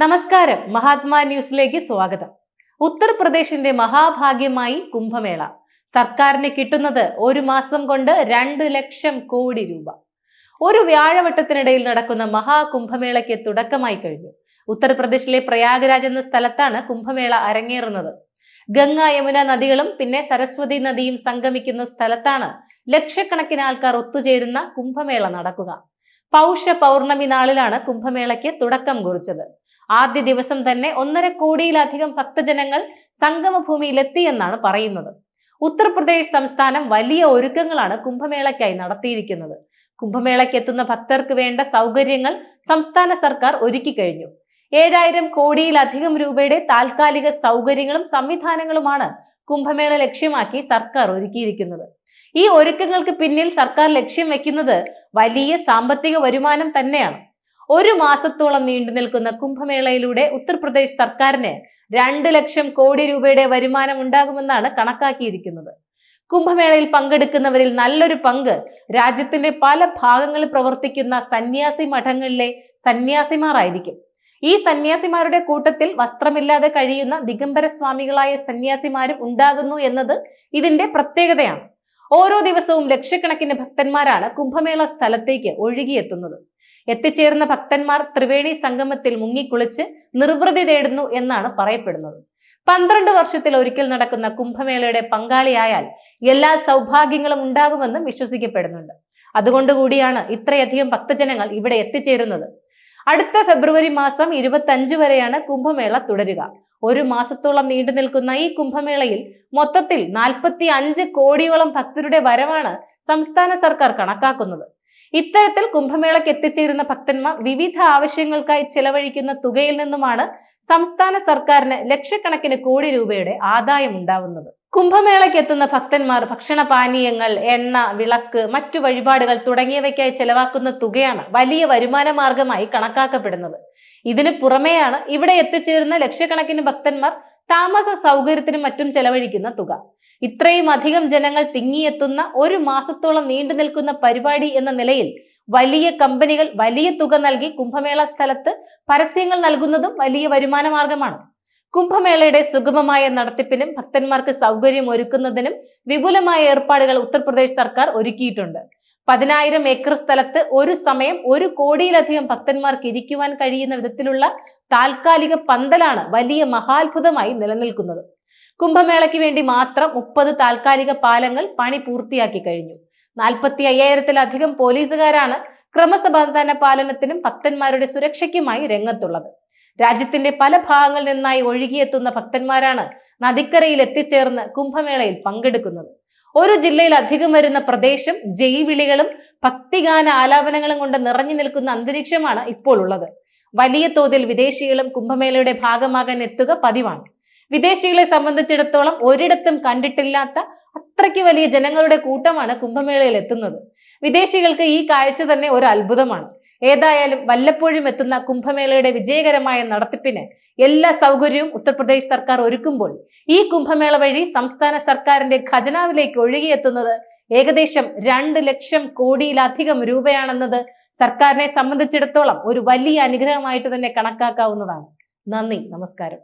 നമസ്കാരം. മഹാത്മാ ന്യൂസിലേക്ക് സ്വാഗതം. ഉത്തർപ്രദേശിന്റെ മഹാഭാഗ്യമായി കുംഭമേള. സർക്കാരിന് കിട്ടുന്നത് ഒരു മാസം കൊണ്ട് രണ്ട് ലക്ഷം കോടി രൂപ. ഒരു വ്യാഴവട്ടത്തിനിടയിൽ നടക്കുന്ന മഹാകുംഭമേളയ്ക്ക് തുടക്കമായി കഴിഞ്ഞു. ഉത്തർപ്രദേശിലെ പ്രയാഗ്രാജ് എന്ന സ്ഥലത്താണ് കുംഭമേള അരങ്ങേറുന്നത്. ഗംഗ യമുന നദികളും പിന്നെ സരസ്വതി നദിയും സംഗമിക്കുന്ന സ്ഥലത്താണ് ലക്ഷക്കണക്കിന് ആൾക്കാർ ഒത്തുചേരുന്ന കുംഭമേള നടക്കുക. പൗഷ പൗർണമി നാളിലാണ് കുംഭമേളയ്ക്ക് തുടക്കം കുറിച്ചത്. ആദ്യ ദിവസം തന്നെ ഒന്നര കോടിയിലധികം ഭക്തജനങ്ങൾ സംഗമഭൂമിയിലെത്തിയെന്നാണ് പറയുന്നത്. ഉത്തർപ്രദേശ് സംസ്ഥാനം വലിയ ഒരുക്കങ്ങളാണ് കുംഭമേളയ്ക്കായി നടത്തിയിരിക്കുന്നത്. കുംഭമേളയ്ക്ക് എത്തുന്ന ഭക്തർക്ക് വേണ്ട സൗകര്യങ്ങൾ സംസ്ഥാന സർക്കാർ ഒരുക്കി കഴിഞ്ഞു. ഏഴായിരം കോടിയിലധികം രൂപയുടെ താൽക്കാലിക സൗകര്യങ്ങളും സംവിധാനങ്ങളുമാണ് കുംഭമേള ലക്ഷ്യമാക്കി സർക്കാർ ഒരുക്കിയിരിക്കുന്നത്. ഈ ഒരുക്കങ്ങൾക്ക് പിന്നിൽ സർക്കാർ ലക്ഷ്യം വെക്കുന്നത് വലിയ സാമ്പത്തിക വരുമാനം തന്നെയാണ്. ഒരു മാസത്തോളം നീണ്ടു നിൽക്കുന്ന കുംഭമേളയിലൂടെ ഉത്തർപ്രദേശ് സർക്കാരിന് രണ്ട് ലക്ഷം കോടി രൂപയുടെ വരുമാനം ഉണ്ടാകുമെന്നാണ് കണക്കാക്കിയിരിക്കുന്നത്. കുംഭമേളയിൽ പങ്കെടുക്കുന്നവരിൽ നല്ലൊരു പങ്ക് രാജ്യത്തിന്റെ പല ഭാഗങ്ങളിൽ പ്രവർത്തിക്കുന്ന സന്യാസി മഠങ്ങളിലെ സന്യാസിമാരായിരിക്കും. ഈ സന്യാസിമാരുടെ കൂട്ടത്തിൽ വസ്ത്രമില്ലാതെ കഴിയുന്ന ദിഗംബര സ്വാമികളായ സന്യാസിമാരും ഉണ്ടാകുന്നു എന്നത് ഇതിന്റെ പ്രത്യേകതയാണ്. ഓരോ ദിവസവും ലക്ഷക്കണക്കിന് ഭക്തന്മാരാണ് കുംഭമേള സ്ഥലത്തേക്ക് ഒഴുകിയെത്തുന്നത്. എത്തിച്ചേർന്ന ഭക്തന്മാർ ത്രിവേണി സംഗമത്തിൽ മുങ്ങിക്കുളിച്ച് നിർവൃതി തേടുന്നു എന്നാണ് പറയപ്പെടുന്നത്. പന്ത്രണ്ട് വർഷത്തിൽ ഒരിക്കൽ നടക്കുന്ന കുംഭമേളയുടെ പങ്കാളിയായാൽ എല്ലാ സൗഭാഗ്യങ്ങളും ഉണ്ടാകുമെന്നും വിശ്വസിക്കപ്പെടുന്നുണ്ട്. അതുകൊണ്ടുകൂടിയാണ് ഇത്രയധികം ഭക്തജനങ്ങൾ ഇവിടെ എത്തിച്ചേരുന്നത്. അടുത്ത ഫെബ്രുവരി മാസം ഇരുപത്തി വരെയാണ് കുംഭമേള തുടരുക. ഒരു മാസത്തോളം നീണ്ടു നിൽക്കുന്ന ഈ കുംഭമേളയിൽ മൊത്തത്തിൽ നാൽപ്പത്തി അഞ്ച് കോടിയോളം ഭക്തരുടെ വരവാണ് സംസ്ഥാന സർക്കാർ കണക്കാക്കുന്നത്. ഇത്തരത്തിൽ കുംഭമേളയ്ക്ക് എത്തിച്ചേരുന്ന ഭക്തന്മാർ വിവിധ ആവശ്യങ്ങൾക്കായി ചെലവഴിക്കുന്ന തുകയിൽ നിന്നുമാണ് സംസ്ഥാന സർക്കാരിന് ലക്ഷക്കണക്കിന് കോടി രൂപയുടെ ആദായം ഉണ്ടാവുന്നത്. കുംഭമേളയ്ക്ക് എത്തുന്ന ഭക്തന്മാർ ഭക്ഷണ പാനീയങ്ങൾ എണ്ണ വിളക്ക് മറ്റു വഴിപാടുകൾ തുടങ്ങിയവയ്ക്കായി ചെലവാക്കുന്ന തുകയാണ് വലിയ വരുമാന മാർഗമായി കണക്കാക്കപ്പെടുന്നത്. ഇതിനു പുറമെയാണ് ഇവിടെ എത്തിച്ചേരുന്ന ലക്ഷക്കണക്കിന് ഭക്തന്മാർ താമസ സൗകര്യത്തിനും മറ്റും ചെലവഴിക്കുന്ന തുക. ഇത്രയും അധികം ജനങ്ങൾ തിങ്ങിയെത്തുന്ന ഒരു മാസത്തോളം നീണ്ടു നിൽക്കുന്ന പരിപാടി എന്ന നിലയിൽ വലിയ കമ്പനികൾ വലിയ തുക നൽകി കുംഭമേള സ്ഥലത്ത് പരസ്യങ്ങൾ നൽകുന്നതും വലിയ വരുമാന മാർഗമാണ്. കുംഭമേളയുടെ സുഗമമായ നടത്തിപ്പിനും ഭക്തന്മാർക്ക് സൗകര്യം ഒരുക്കുന്നതിനും വിപുലമായ ഏർപ്പാടുകൾ ഉത്തർപ്രദേശ് സർക്കാർ ഒരുക്കിയിട്ടുണ്ട്. പതിനായിരം ഏക്കർ സ്ഥലത്ത് ഒരു സമയം ഒരു കോടിയിലധികം ഭക്തന്മാർക്ക് ഇരിക്കുവാൻ കഴിയുന്ന വിധത്തിലുള്ള താൽക്കാലിക പന്തലാണ് വലിയ മഹാത്ഭുതമായി നിലനിൽക്കുന്നത്. കുംഭമേളയ്ക്ക് വേണ്ടി മാത്രം മുപ്പത് താൽക്കാലിക പാലങ്ങൾ പണി പൂർത്തിയാക്കി കഴിഞ്ഞു. നാൽപ്പത്തി അയ്യായിരത്തിലധികം പോലീസുകാരാണ് ക്രമസമാധാന പാലനത്തിനും ഭക്തന്മാരുടെ സുരക്ഷയ്ക്കുമായി രംഗത്തുള്ളത്. രാജ്യത്തിന്റെ പല ഭാഗങ്ങളിൽ നിന്നായി ഒഴുകിയെത്തുന്ന ഭക്തന്മാരാണ് നദിക്കരയിൽ എത്തിച്ചേർന്ന് കുംഭമേളയിൽ പങ്കെടുക്കുന്നത്. ഒരു ജില്ലയിൽ അധികം വരുന്ന പ്രദേശം ജൈവിളികളും ഭക്തിഗാന ആലാപനങ്ങളും കൊണ്ട് നിറഞ്ഞു നിൽക്കുന്ന അന്തരീക്ഷമാണ് ഇപ്പോൾ ഉള്ളത്. വലിയ തോതിൽ വിദേശികളും കുംഭമേളയുടെ ഭാഗമാകാൻ എത്തുക പതിവാണ്. വിദേശികളെ സംബന്ധിച്ചിടത്തോളം ഒരിടത്തും കണ്ടിട്ടില്ലാത്ത അത്രയ്ക്ക് വലിയ ജനങ്ങളുടെ കൂട്ടമാണ് കുംഭമേളയിൽ എത്തുന്നത്. വിദേശികൾക്ക് ഈ കാഴ്ച തന്നെ ഒരു അത്ഭുതമാണ്. ഏതായാലും വല്ലപ്പോഴും എത്തുന്ന കുംഭമേളയുടെ വിജയകരമായ നടത്തിപ്പിന് എല്ലാ സൗകര്യവും ഉത്തർപ്രദേശ് സർക്കാർ ഒരുക്കുമ്പോൾ ഈ കുംഭമേള വഴി സംസ്ഥാന സർക്കാരിന്റെ ഖജനാവിലേക്ക് ഒഴുകിയെത്തുന്നത് ഏകദേശം രണ്ട് ലക്ഷം കോടിയിലധികം രൂപയാണെന്നത് സർക്കാരിനെ സംബന്ധിച്ചിടത്തോളം ഒരു വലിയ അനുഗ്രഹമായിട്ട് തന്നെ കണക്കാക്കാവുന്നതാണ്. നന്ദി നമസ്കാരം.